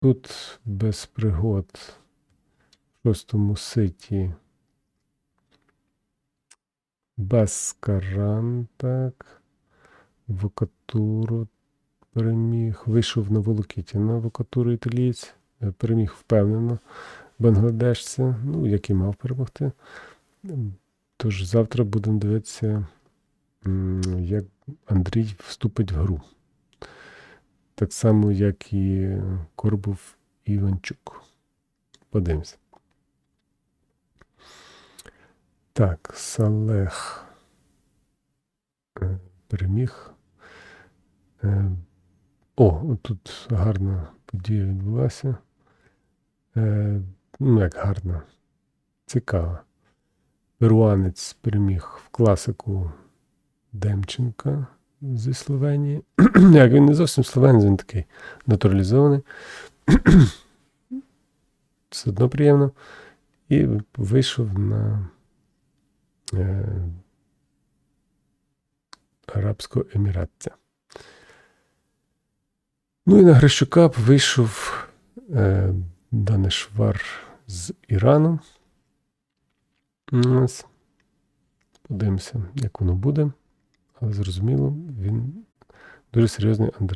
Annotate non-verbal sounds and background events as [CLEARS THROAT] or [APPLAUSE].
Тут без пригод в шостому ситі. Баскаран, так. Вокатуру переміг. Вийшов на Волокіті на Вокатуру італієць. Е, Переміг впевнено бангладешця, ну, який мав перемогти. Тож завтра будемо дивитися, як Андрій вступить в гру. Так само, як і Корбов Іванчук. Подивимося. Так, Салех е, переміг. Е, О, тут гарна подія відбулася. Е, Ну, як гарна. Цікава. Перуанець переміг в класику Демченка зі Словенії. [CLEARS THROAT] Як він не зовсім словенець, він такий натуралізований. [CLEARS THROAT] Все одно приємно. І вийшов на е, Арабського еміратця. Ну і на Грищука вийшов е, Данешвар з Ірану. Подивимося, як воно буде. Але зрозуміло, він дуже серйозний андер.